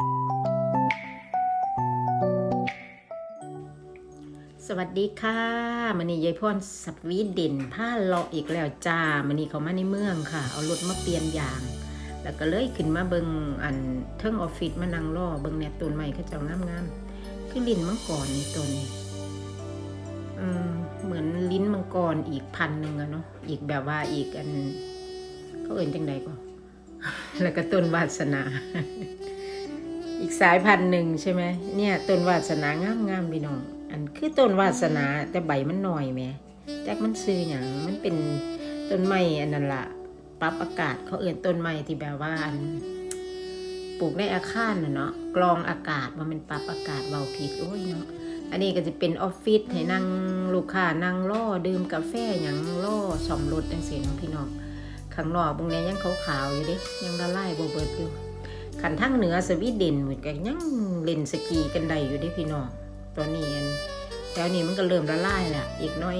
สวัสดีค่ะมันนี่ยายพรสวีเด่นผ้าเลาะอีกแล้วจ้ามันนี่เขามาในเมืองค่ะ เอารถมาเปลี่ยนยาง แล้วก็เลยขึ้นมาเบิงอันเทิงออฟฟิศมานั่งรอเบิงแนวต้นใหม่เขาเจ้างามๆคือลิ้นมังกรในต้นนี้เหมือนลิ้นมังกรอีกพันหนึ่งอะเนาะอีกแบบว่าอีกอันเขาเอ่นจังใดก็แล้วก็ต้นวาสนา อีกสายพันธุ์หนึ่งใช่ไหมเนี่ยต้นวาสนางามงามพี่น้อง อันคือต้นวาสนาแต่ใบมันหน่อยแหม่แจ็คมันซื้ออย่างมันเป็นต้นไม้อันนั้นละปรับอากาศเขาเอื่นต้นไม้ที่แบบว่าอันปลูกในอาคารนะเนาะกรองอากาศว่ามันปรับอากาศเบาผิดโอ้ยเนาะอันนี้ก็จะเป็นออฟฟิศให้นั่งลูกค้านั่งล่อดื่มกาแฟอย่างล่อสอมรถจังสีน้องพี่น้องข้างนอกบางนี้ยังขาวๆอยู่ด้ยังละลายโบเบิดอยู่ ขันทั้งเหนือสวีเดนเหมือนกันยังเล่นสกีกันได้อยู่เด้พี่น้องตอนนี้แถวนี้มันก็เริ่มละลายและอีกน้อย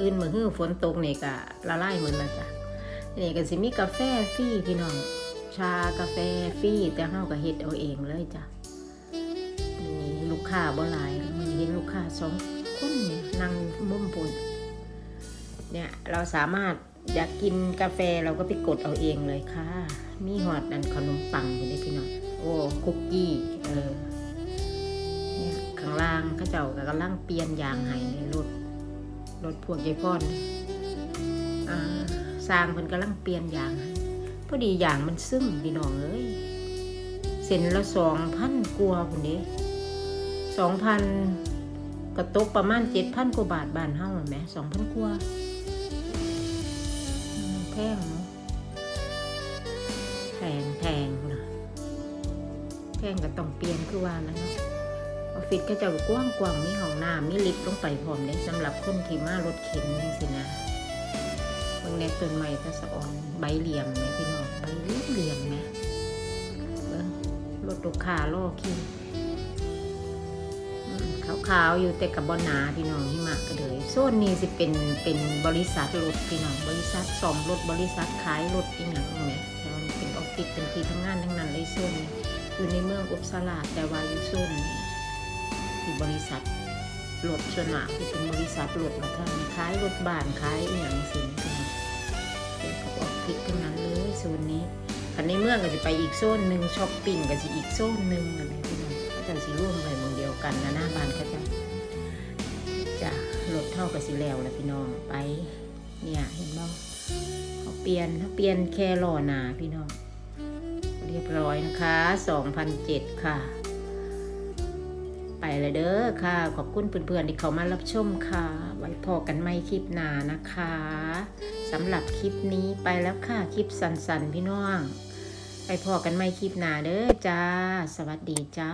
อื่นมือหื้อฝนตกเนี่ก็ละลายเหมือนละจ้ะนี่ก็สิมีกาแฟฟรีพี่น้องชากาแฟฟรีแต่เฮาก็เฮ็ดเอาเองเลยจ้ะมีลูกค้าบ่หลายมันเห็นลูกค้าสองคนนี่นั่งมุมปุ่น เนี่ยเราสามารถอยากกินกาแฟเราก็ไปกดเอาเองเลยค่ะ มีหอดอันขนมปังอยู่ในพี่น้องโอ้คุกกี้เออเนี่ยข้างล่างเขาเจ้าก็กำลังเปลี่ยนยางให้ในรถรถพวกยายพ่อนอ่าสร้างเพิ่นกำลังเปลี่ยนยางให้พอดียางมันซึมพี่น้องเอ้ยเส้นละสองพันกว่าพุ่นเด้สองพัน กระตกประมาณเจ็ดพันกว่าบาทบ้านเฮาแหมสองพันกว่าแพงเนาะแพงแพงนะแพงก็ต้องเปลี่ยนคือว่าแล้วเนาะออฟฟิศก็จะกว้างกว้างมีห้องน้ำมีลิฟต์ลงไปพร้อมได้สำหรับคนที่มารถเข็นนี่สินะเบางแนต้นไม้ก็สะออนใบเหลี่ยมไหมพี่น้องใบเหลี่ยมเหลี่ยมไหมรถลูกค้าล่อคิว ขาวอยู่แต่กับบอนหนาพี่น้องหิมะก็เลยโซนนี้สิเป็นเป็นบริษัทรถพี่น้องบริษัทซ่อมรถบริษัทขายรถอีกอย่างไหมแล้วเป็นออฟฟิศเป็นที่ทำงานทั้งนั้นเลยโซนนี้อยู่ในเมืองอุปสลาแต่ว่าอยู่โซนที่บริษัทรถส่วนมากที่เป็นบริษัทรถมาท่านขายรถบ้านขายอีกอย่างสิพี่น้องเป็นกับออฟฟิศทั้งนั้นเลยโซนนี้คันในเมืองก็จะไปอีกโซนหนึ่งช้อปปิ้งก็จะอีกโซนหนึ่งอะไรพี่น้องเขาจะสิร่วมไปหมอง วกันนะหน้าบ้านเขาจะจะรถเท่ากับสีแล้วแหละพี่น้องไป เนี่ยเห็นบ่เขาเปลี่ยนเขาเปลี่ยนแค่ล้อหนาพี่น้อง เรียบร้อยนะคะ2,007ค่ะ ไปเลยเด้อค่ะ ขอบคุณเพื่อนๆที่เขามารับชมค่ะ ไว้พอกันไม่คลิปหนานะคะสำหรับคลิปนี้ไปแล้วค่ะ คลิปสั้นๆ พี่น้อง ไปพอกันไม่คลิปหนาเด้อจ้า สวัสดีจ้า